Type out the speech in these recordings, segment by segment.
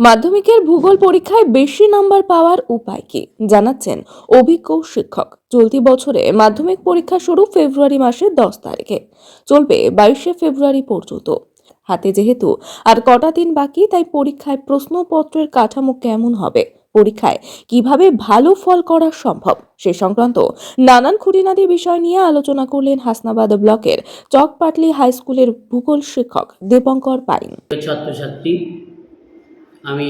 মাধ্যমিকের ভূগোল পরীক্ষায় বেশি নাম্বার পাওয়ার উপায় কি? জানাচ্ছেন অভিজ্ঞ শিক্ষক। চলতি বছরে মাধ্যমিক পরীক্ষা শুরু ফেব্রুয়ারি মাসের দশ তারিখে। চলবে বাইশে ফেব্রুয়ারি পর্যন্ত। হাতে যেহেতু আর কটা দিন বাকি, তাই পরীক্ষায় প্রশ্নপত্রের কাঠামো কেমন হবে? পরীক্ষায় কীভাবে ভালো ফল করা সম্ভব? সে সংক্রান্ত নানান খুঁটিনাটি বিষয় নিয়ে আলোচনা করলেন হাসনাবাদ ব্লকের চকপাটলি হাই স্কুলের ভূগোল শিক্ষক দীপঙ্কর পাইন ছাত্রছাত্রী আমি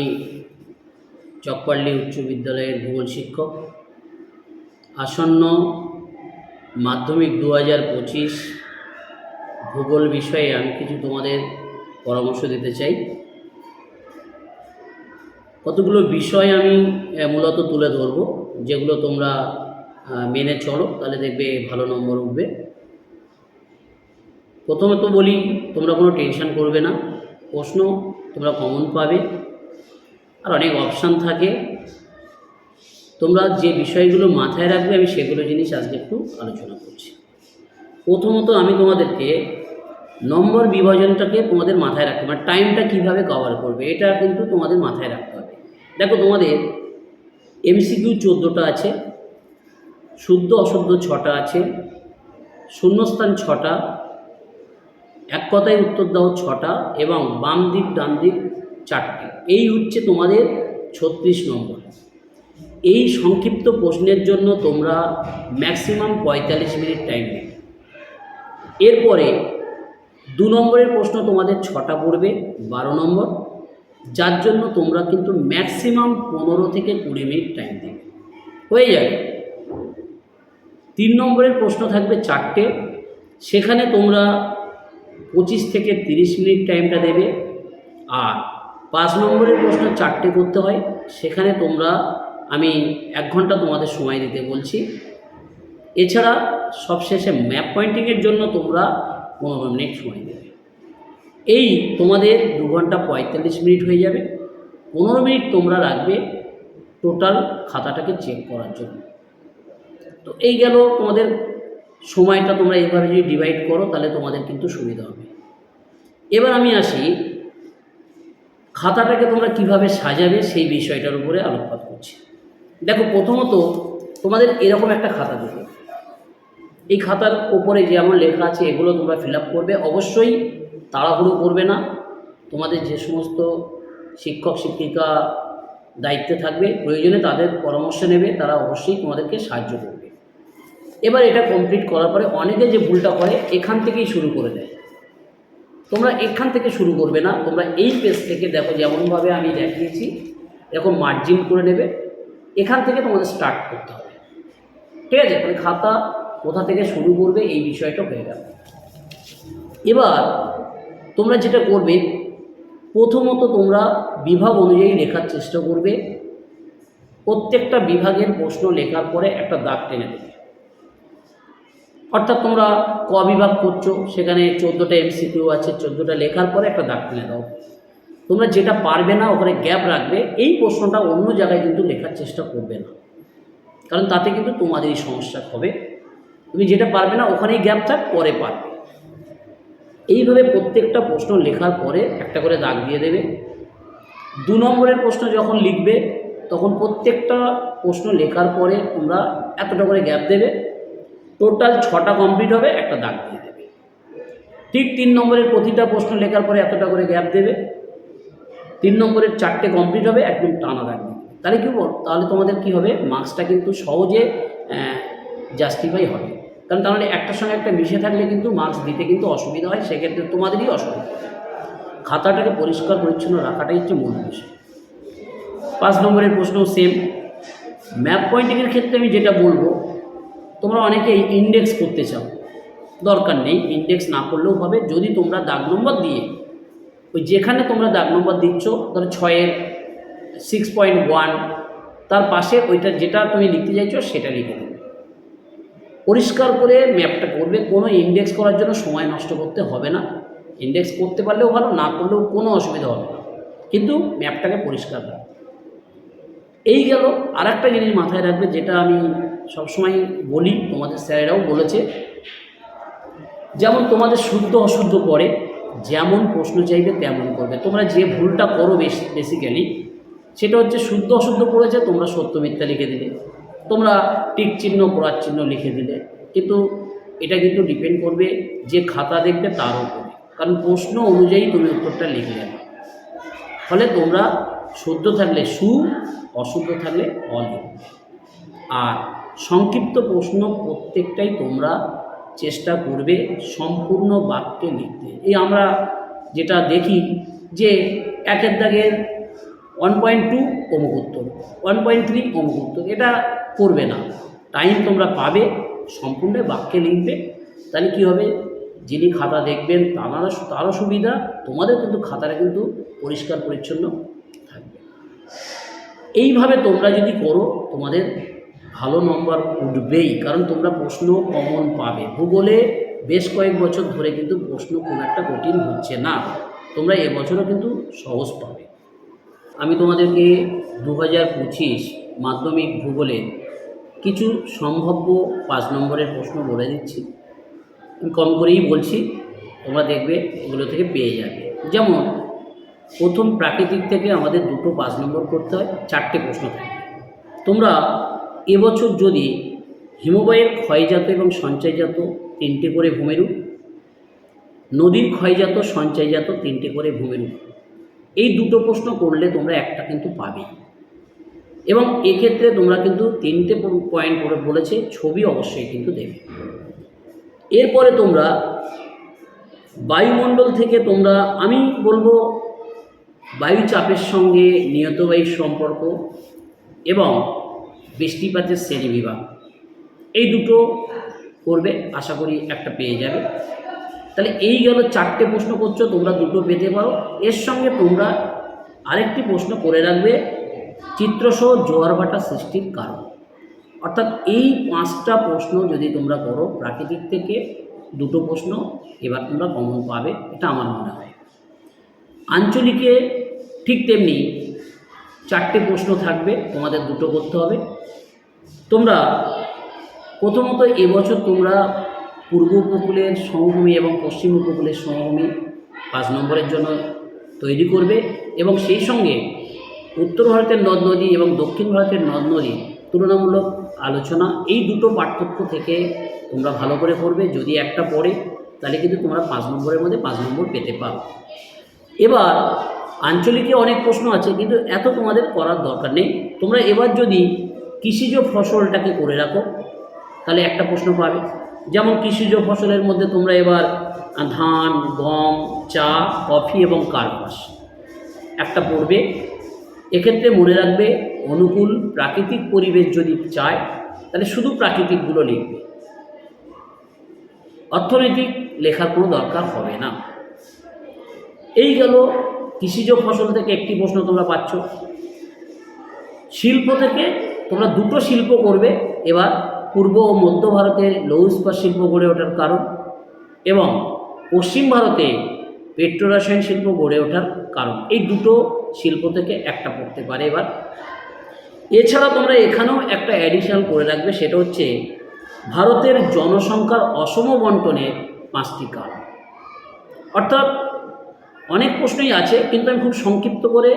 চকপাল্লি উচ্চ বিদ্যালয়ের ভূগোল শিক্ষক। আসন্ন মাধ্যমিক দু হাজার পঁচিশ ভূগোল বিষয়ে আমি কিছু তোমাদের পরামর্শ দিতে চাই। কতগুলো বিষয় আমি মূলত তুলে ধরব, যেগুলো তোমরা মেনে চলো, তাহলে দেখবে ভালো নম্বর উঠবে। প্রথমত বলি, তোমরা কোনো টেনশন করবে না। প্রশ্ন তোমরা কমন পাবে। আর অনেক অপশান থাকে। তোমরা যে বিষয়গুলো মাথায় রাখবে, আমি সেগুলো জিনিস আজকে একটু আলোচনা করছি। প্রথমত আমি তোমাদেরকে নম্বর বিভাজনটাকে তোমাদের মাথায় রাখতে মানে টাইমটা কীভাবে কভার করবে, এটা কিন্তু তোমাদের মাথায় রাখতে হবে। দেখো, তোমাদের এমসিকিউ চোদ্দোটা আছে, শুদ্ধ, অশুদ্ধ ছটা আছে, শূন্যস্থান ছটা, এক কথায় উত্তর দাও ছটা, এবং বাম দিক, ডান দিক চারটে। এই হচ্ছে তোমাদের ছত্রিশ নম্বর। এই সংক্ষিপ্ত প্রশ্নের জন্য তোমরা ম্যাক্সিমাম পঁয়তাল্লিশ মিনিট টাইম নেবে। এরপরে দু নম্বরের প্রশ্ন তোমাদের ছটা পড়বে, বারো নম্বর। যার জন্য তোমরা কিন্তু ম্যাক্সিমাম পনেরো থেকে কুড়ি মিনিট টাইম দেবে হয়ে যাবে। তিন নম্বরের প্রশ্ন থাকবে চারটে। সেখানে তোমরা পঁচিশ থেকে তিরিশ মিনিট টাইমটা দেবে। আর পাঁচ নম্বরের প্রশ্ন চারটে করতে হয়। সেখানে তোমরা, আমি এক ঘণ্টা তোমাদের সময় দিতে বলছি। এছাড়া সবশেষে ম্যাপ পয়েন্টিংয়ের জন্য তোমরা পনেরো মিনিট সময় দেবে। এই তোমাদের দু ঘণ্টা পঁয়তাল্লিশ মিনিট হয়ে যাবে। পনেরো মিনিট তোমরা রাখবে টোটাল খাতাটাকে চেক করার জন্য। তো এই গেল তোমাদের সময়টা তোমরা এইভাবে যদি ডিভাইড করো, তাহলে তোমাদের কিন্তু সুবিধা হবে। এবার আমি আসি খাতাটাকে তোমরা কীভাবে সাজাবে সেই বিষয়টার উপরে আলোকপাত করছি। দেখো, প্রথমত তোমাদের এরকম একটা খাতা দেবে। এই খাতার ওপরে যেমন লেখা আছে, এগুলো তোমরা ফিল করবে। অবশ্যই তাড়াহুড়ো করবে না। তোমাদের যে সমস্ত শিক্ষক, শিক্ষিকা দায়িত্বে থাকবে, প্রয়োজনে তাদের পরামর্শ নেবে, তারা অবশ্যই তোমাদেরকে সাহায্য করবে। এবার এটা কমপ্লিট করার পরে অনেকে যে ভুলটা করে, এখান থেকেই শুরু করে দেয়। তোমরা এখান থেকে শুরু করবে না, তোমরা এই পেজ থেকে দেখো যেমনভাবে আমি দেখিয়েছি, এরকম মার্জিন করে নেবে, এখান থেকে তোমাদের স্টার্ট করতে হবে। ঠিক আছে? মানে খাতা কোথা থেকে শুরু করবে এই বিষয়টা হয়ে গেল। এবার তোমরা যেটা করবে, প্রথমত তোমরা বিভাগ অনুযায়ী লেখার চেষ্টা করবে। প্রত্যেকটা বিভাগের প্রশ্ন লেখার পরে একটা দাগ টেনে দেবে। অর্থাৎ তোমরা ক বিভাগ করছ, সেখানে চোদ্দোটা এমসিকিউ আছে, চোদ্দোটা লেখার পরে একটা দাগ টেনে দাও। তোমরা যেটা পারবে না, ওখানে গ্যাপ রাখবে, এই প্রশ্নটা অন্য জায়গায় কিন্তু লেখার চেষ্টা করবে না। কারণ তাতে কিন্তু তোমাদেরই সমস্যা হবে। তুমি যেটা পারবে না, ওখানেই গ্যাপ থাক, পরে পারবে। এইভাবে প্রত্যেকটা প্রশ্ন লেখার পরে একটা করে দাগ দিয়ে দেবে। দু নম্বরের প্রশ্ন যখন লিখবে, তখন প্রত্যেকটা প্রশ্ন লেখার পরে তোমরা এতটা করে গ্যাপ দেবে। টোটাল ছটা কমপ্লিট হবে, একটা দাগ দিয়ে দেবে। ঠিক তিন নম্বরের প্রতিটা প্রশ্ন লেখার পরে এতটা করে গ্যাপ দেবে। তিন নম্বরের চারটে কমপ্লিট হবে একদম টানা দাগ দেবে। তাহলে কী বল তাহলে তোমাদের কি হবে? মার্কসটা কিন্তু সহজে জাস্টিফাই হবে। কারণ তাহলে একটার সঙ্গে একটা মিশে থাকলে কিন্তু মার্কস দিতে কিন্তু অসুবিধা হয়, সেক্ষেত্রে তোমাদেরই অসুবিধা। খাতাটাকে পরিষ্কার পরিচ্ছন্ন রাখাটাই হচ্ছে মূল বিষয়। পাঁচ নম্বরের প্রশ্ন সেম ম্যাপ পয়েন্টিংয়ের ক্ষেত্রে আমি যেটা বলব তোমরা অনেকেই ইন্ডেক্স করতে চাও। দরকার নেই ইন্ডেক্স না করলেও হবে। যদি তোমরা দাগ নম্বর দিয়ে ওই যেখানে তোমরা দাগ নম্বর দিচ্ছ, ধরো ছয়ের সিক্স পয়েন্ট ওয়ান তার পাশে ওইটা যেটা তুমি লিখতে চাইছো, সেটা লিখে দেবে পরিষ্কার করে ম্যাপটা করবে। কোনো ইন্ডেক্স করার জন্য সময় নষ্ট করতে হবে না। ইন্ডেক্স করতে পারলেও ভালো, না করলেও কোনো অসুবিধা হবে না। কিন্তু ম্যাপটাকে পরিষ্কার রাখবে এই গেল আর একটা জিনিস মাথায় রাখবে, যেটা আমি সবসময় বলি, তোমাদের স্যারেরাও বলেছে, যেমন তোমাদের শুদ্ধ অশুদ্ধ পড়ে যেমন প্রশ্ন চাইবে তেমন করবে। তোমরা যে ভুলটা করো বেশি বেসিক্যালি সেটা হচ্ছে শুদ্ধ অশুদ্ধ পড়েছে, তোমরা সত্য মিথ্যা লিখে দিলে। তোমরা টিক চিহ্ন পড়ার চিহ্ন লিখে দিলে। কিন্তু এটা কিন্তু ডিপেন্ড করবে যে খাতা দেখবে তার উপরে। কারণ প্রশ্ন অনুযায়ী তুমি উত্তরটা লিখলে না। ফলে তোমরা শুদ্ধ থাকলে সু, অশুদ্ধ থাকলে অ লিখবে। আর সংক্ষিপ্ত প্রশ্ন প্রত্যেকটাই তোমরা চেষ্টা করবে সম্পূর্ণ বাক্যে লিখতে। এই আমরা যেটা দেখি যে একের দাগের ওয়ান পয়েন্ট টু অমুক উত্তর ওয়ান পয়েন্ট থ্রি অমুক উত্তর, এটা করবে না। টাইম তোমরা পাবে, সম্পূর্ণ বাক্যে লিখবে, তাহলে কী হবে? যিনি খাতা দেখবেন তারা তারও সুবিধা, তোমাদের কিন্তু খাতাটা কিন্তু পরিষ্কার পরিচ্ছন্ন থাকবে। এইভাবে তোমরা যদি করো, তোমাদের ভালো নম্বর উঠবেই, কারণ তোমরা প্রশ্ন কমন পাবে। ভূগোলে বেশ কয়েক বছর ধরে কিন্তু প্রশ্ন খুব একটা কঠিন হচ্ছে না। তোমরা এবছরও কিন্তু সহজ পাবে। আমি তোমাদেরকে দু হাজার পঁচিশ মাধ্যমিক ভূগোলে কিছু সম্ভাব্য পাঁচ নম্বরের প্রশ্ন বলে দিচ্ছি। আমি কম করেই বলছি, তোমরা দেখবে এগুলো থেকে পেয়ে যাবে। যেমন, প্রথম প্রাকৃতিক থেকে আমাদের দুটো পাঁচ নম্বর করতে হয়, চারটে প্রশ্ন থাকে। তোমরা এবছর যদি হিমবাহের ক্ষয়জাত এবং সঞ্চয়জাত তিনটে করে ভূমিরূপ, নদীর ক্ষয়জাত, সঞ্চয়জাত তিনটে করে ভূমিরূপ, এই দুটো প্রশ্ন করলে তোমরা একটা কিন্তু পাবে। এবং এক্ষেত্রে তোমরা কিন্তু তিনটে পয়েন্ট করে বলেছে, ছবি অবশ্যই কিন্তু দেবে। এরপরে তোমরা বায়ুমণ্ডল থেকে তোমরা, আমি বলব বায়ু চাপের সঙ্গে নিয়ত বায়ুর সম্পর্ক এবং বৃষ্টিপাতের শ্রেণি বিভাগ। এই দুটো করবে, আশা করি একটা পেয়ে যাবে। তাহলে এই গেল চারটে প্রশ্ন করছ, তোমরা দুটো পেতে পারো। এর সঙ্গে তোমরা আরেকটি প্রশ্ন করে রাখবে চিত্রসহ জোয়ার ভাটা সৃষ্টির কারণ। অর্থাৎ এই পাঁচটা প্রশ্ন যদি তোমরা করো, প্রাকৃতিক থেকে দুটো প্রশ্ন, এবার তোমরা কমন পাবে, এটা আমার মনে হয়। আঞ্চলিকে ঠিক তেমনি চারটে প্রশ্ন থাকবে, তোমাদের দুটো করতে হবে। তোমরা প্রথমত এবছর তোমরা পূর্ব উপকূলের সমভূমি এবং পশ্চিম উপকূলের সমভূমি পাঁচ নম্বরের জন্য তৈরি করবে এবং সেই সঙ্গে উত্তর ভারতের নদ নদী এবং দক্ষিণ ভারতের নদ নদী তুলনামূলক আলোচনা, এই দুটো পার্থক্য থেকে তোমরা ভালো করে পড়বে। যদি একটা পড়ে, তাহলে কিন্তু তোমরা পাঁচ নম্বরের মধ্যে পাঁচ নম্বর পেতে পারো। এবার আঞ্চলিকে অনেক প্রশ্ন আছে, কিন্তু এত তোমাদের করার দরকার নেই। তোমরা এবার যদি কৃষিজ ফসলটাকে করে রাখো। তাহলে একটা প্রশ্ন পাবে, যেমন কৃষিজ ফসলের মধ্যে তোমরা এবার ধান, গম, চা, কফি এবং কার্পাস একটা পড়বে। এক্ষেত্রে মনে রাখবে অনুকূল প্রাকৃতিক পরিবেশ যদি চায়, তাহলে শুধু প্রাকৃতিকগুলো লিখবে। অর্থনৈতিক লেখার কোনো দরকার হবে না। এই গেল কৃষিজ ফসল থেকে একটি প্রশ্ন তোমরা পাচ্ছ। শিল্প থেকে তোমরা দুটো শিল্প করবে, এবার পূর্ব ও মধ্য ভারতে লৌহ ইস্পাত শিল্প গড়ে ওঠার কারণ এবং পশ্চিম ভারতে পেট্রোরাসায়ন শিল্প গড়ে ওঠার কারণ। এই দুটো শিল্প থেকে একটা পড়তে পারে এবার। এছাড়া তোমরা এখানেও একটা অ্যাডিশনাল করে রাখবে, সেটা হচ্ছে ভারতের জনসংখ্যার অসম বন্টনের পাঁচটি কারণ। অর্থাৎ অনেক প্রশ্নই আছে, কিন্তু আমি খুব সংক্ষিপ্ত করে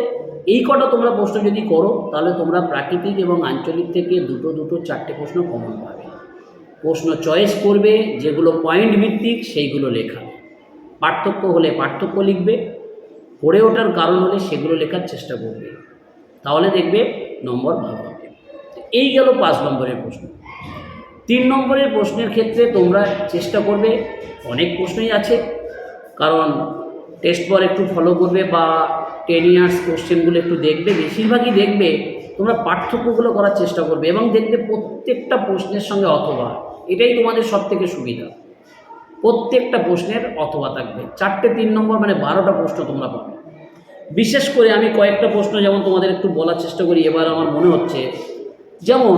এই কটা তোমরা প্রশ্ন যদি করো, তাহলে তোমরা প্রাকৃতিক এবং আঞ্চলিক থেকে দুটো দুটো চারটে প্রশ্ন কমন পাবে। প্রশ্ন চয়েস করবে, যেগুলো পয়েন্ট ভিত্তিক, সেইগুলো লেখা। পার্থক্য হলে পার্থক্য লিখবে পড়ে ওঠার কারণ হলে সেগুলো লেখার চেষ্টা করবে। তাহলে দেখবে নম্বর ভালো হবে। এই গেল পাঁচ নম্বরের প্রশ্ন। তিন নম্বরের প্রশ্নের ক্ষেত্রে তোমরা চেষ্টা করবে, অনেক প্রশ্নই আছে, কারণ টেস্ট পর একটু ফলো করবে বা টেন ইয়ার্স কোশ্চেনগুলো একটু দেখবে, বেশিরভাগই দেখবে তোমরা পার্থক্যগুলো করার চেষ্টা করবে এবং দেখবে প্রত্যেকটা প্রশ্নের সঙ্গে অথবা। এটাই তোমাদের সব থেকে সুবিধা। প্রত্যেকটা প্রশ্নের অথবা থাকবে। চারটে তিন নম্বর মানে বারোটা প্রশ্ন তোমরা পাবে। বিশেষ করে আমি কয়েকটা প্রশ্ন যেমন তোমাদের একটু বলার চেষ্টা করি, এবার আমার মনে হচ্ছে, যেমন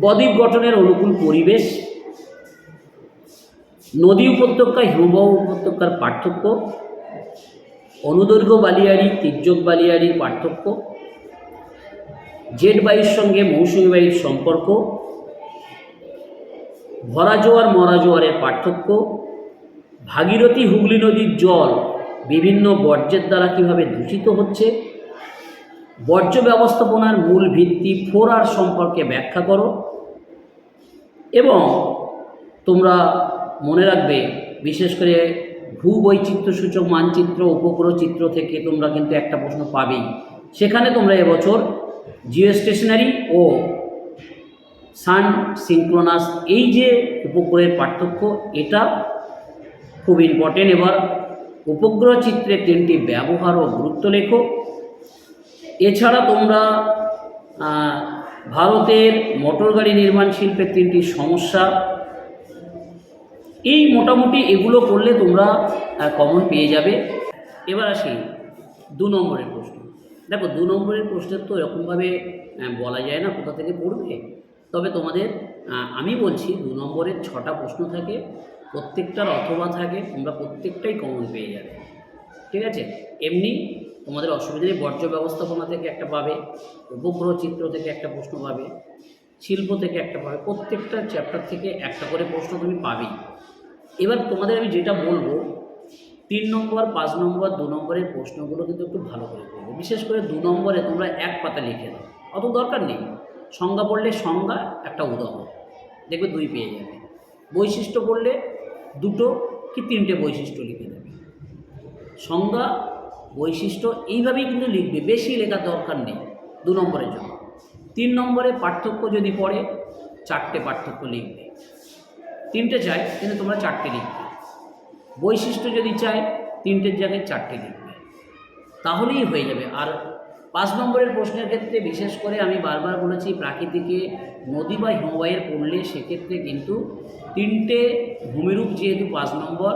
বদ্বীপ গঠনের অনুকূল পরিবেশ, নদী উপত্যকা, হিমবাহ উপত্যকার পার্থক্য অনুদৈর্ঘ্য বালিয়াড়ি, তির্যক বালিয়াড়ির পার্থক্য জেট বায়ুর সঙ্গে মৌসুমী বায়ুর সম্পর্ক, ভরা জোয়ার, মরা জোয়ারের পার্থক্য, ভাগীরথী হুগলি নদীর জল বিভিন্ন বর্জ্যের দ্বারা কীভাবে দূষিত হচ্ছে, বর্জ্য ব্যবস্থাপনার মূল ভিত্তি ফোর আর সম্পর্কে ব্যাখ্যা করো, এবং তোমরা মনে রাখবে, বিশেষ করে ভূ সূচক মানচিত্র উপগ্রহ চিত্র থেকে তোমরা কিন্তু একটা প্রশ্ন পাবেই। সেখানে তোমরা এবছর জিও স্টেশনারি ও সান সিঙ্ক্রোনাস এই যে উপগ্রহের পার্থক্য, এটা খুব ইম্পর্টেন্ট এবার উপগ্রহ চিত্রে তিনটি ব্যবহার ও গুরুত্ব লেখো। এছাড়া তোমরা ভারতের মোটর গাড়ি নির্মাণ শিল্পের তিনটি সমস্যা এই মোটামুটি এগুলো করলে তোমরা কমন পেয়ে যাবে। এবার আসি দু নম্বরের প্রশ্ন। দেখো, দু নম্বরের প্রশ্নের তো এরকমভাবে বলা যায় না কোথা থেকে পড়বে। তবে তোমাদের আমি বলছি দু নম্বরের ছটা প্রশ্ন থাকে, প্রত্যেকটার অথবা থাকে, তোমরা প্রত্যেকটাই কমন পেয়ে যাবে। ঠিক আছে? এমনি তোমাদের অসুবিধা নেই, বর্জ্য ব্যবস্থাপনা থেকে একটা পাবে, উপগ্রহ চিত্র থেকে একটা প্রশ্ন পাবে, শিল্প থেকে একটা পাবে, প্রত্যেকটা চ্যাপ্টার থেকে একটা করে প্রশ্ন তুমি পাবেই। এবার তোমাদের আমি যেটা বলব, তিন নম্বর, পাঁচ নম্বর, দু নম্বরের প্রশ্নগুলো কিন্তু একটু ভালো করে করবে বিশেষ করে দু নম্বরে তোমরা এক পাতা লিখে দাও অত দরকার নেই। সংজ্ঞা পড়লে সংজ্ঞা, একটা উদাহরণ। দেখবে দুই পেয়ে যাবে। বৈশিষ্ট্য পড়লে দুটো কি তিনটে বৈশিষ্ট্য লিখে দেবে। সংজ্ঞা, বৈশিষ্ট্য এইভাবেই কিন্তু লিখবে। বেশি লেখার দরকার নেই দু নম্বরের জন্য। তিন নম্বরে পার্থক্য যদি পড়ে, চারটে পার্থক্য লিখবে। তিনটে চাই কিন্তু তোমরা চারটে লিখবে। বৈশিষ্ট্য যদি চাই, তিনটের জায়গায় চারটে লিখবে। তাহলেই হয়ে যাবে। আর পাঁচ নম্বরের প্রশ্নের ক্ষেত্রে বিশেষ করে আমি বারবার বলেছি, প্রাকৃতিকে নদী বা হিমবাহের পড়লে সেক্ষেত্রে কিন্তু তিনটে ভূমিরূপ যেহেতু পাঁচ নম্বর,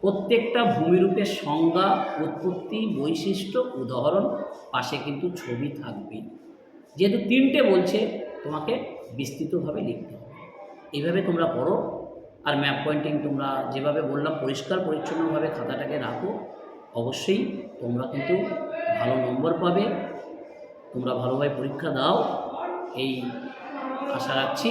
প্রত্যেকটা ভূমিরূপের সংজ্ঞা, উৎপত্তি, বৈশিষ্ট্য, উদাহরণ পাশে কিন্তু ছবি থাকবে যেহেতু তিনটে বলছে, তোমাকে বিস্তৃতভাবে লিখতে এইভাবে তোমরা পড়ো আর ম্যাপ পয়েন্টিং তোমরা যেভাবে বললাম পরিষ্কার, পরিচ্ছন্নভাবে খাতাটাকে রাখো, অবশ্যই তোমরা কিন্তু ভালো নম্বর পাবে। তোমরা ভালোভাবে পরীক্ষা দাও। এই আশা রাখছি।